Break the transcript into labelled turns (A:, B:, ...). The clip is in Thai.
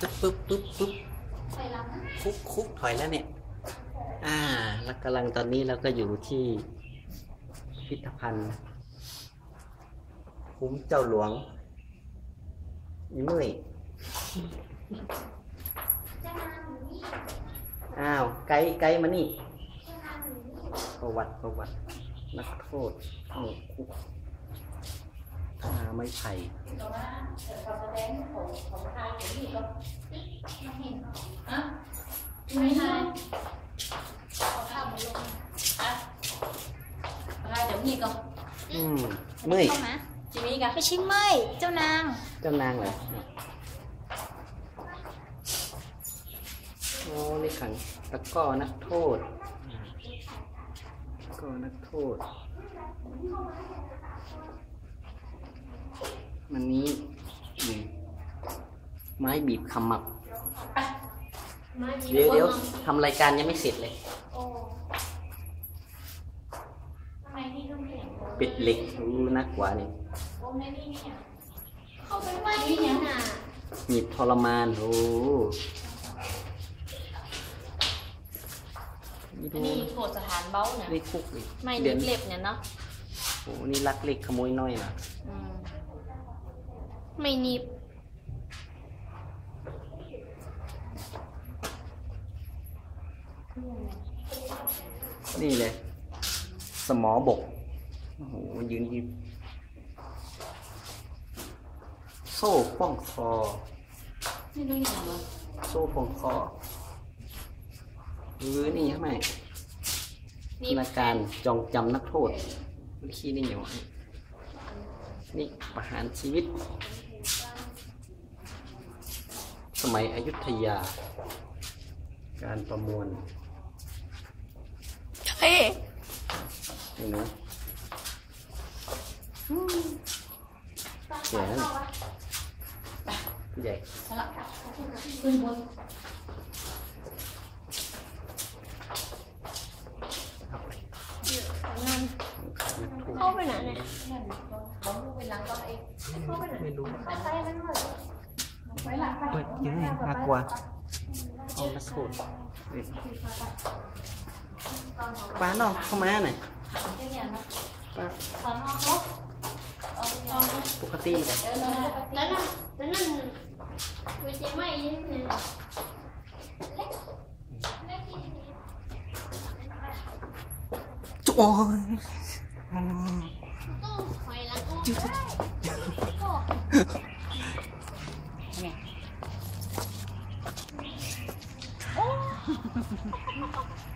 A: ปึ๊บปึ๊บปึ๊บคุกคุกถอยแล้วเนี่ย อ่าแล้วกำลังตอนนี้เราก็อยู่ที่พิพิธภัณฑ์คุ้มเจ้าหลวงอีเมื่อยอ้าว ไกด์ไกด์มานี่ ประวัติประวัติ นักโทษต้องคุกท่า ไม้ไผ่
B: ไม่ใช่
C: อะไรเดี๋ยวพี่ก็
A: อืมเมื่อย
B: เข้ามา
C: จิมี่กัน
B: ไม่ใช่เมื่อยเจ้านาง
A: เจ้านางเหรอโอ้นี่ขังตะกร้อนักโทษตะกร้อนักโทษ มันนี้อืมไม้บีบขมับเดี๋ยวเดี๋ยวทำรายการยังไม่เสร็จเลย
B: โอ้ทำไมพี่ต้องเขียน
A: ปิดเหล็กรู้นักกว่านี่
B: โอ้ไม่นี่เนี่ยเข้าไปไหมเนี่ยน่ะ
A: มีทรมานโอ้นี่
C: อัน
A: ดู
C: นี้โทษสถานเบ้าเนี่ย
A: นี่คุกอีก
C: ไม่
A: เดื
C: นิ
A: อน
C: ดเล็บเนี่ยเนาะ
A: โอ้นี่ลักเล็กขโมยน้อยนะ
C: อืม
B: ไม่นิบ
A: นี่เลย สมอบก โอ้โหยืนยืนโซ่ป้องคอ
C: ไม่รู้อย่างเหรอ
A: โซ่ป้องคอหรือนี่ใช่ไหมธนาการจองจำนักโทษขี้นี่เหนียวนี่ประหารชีวิต สมัยอยุธยา การประมวล
B: เฮ้ย
A: นี่นะเสียนั่นผู้ใหญ่
C: สลับขึ้นบน
B: เข้าไปไหนเนี่ย
C: เขาลูกไปล้างก็ไอ้
A: ไม่รู้
B: ไปไปนั่นเลย
C: ไว้หลัง ไป
A: เปิดยังไงน่ากลัวเอานักโทษนี่ป้า
B: Thank
C: you.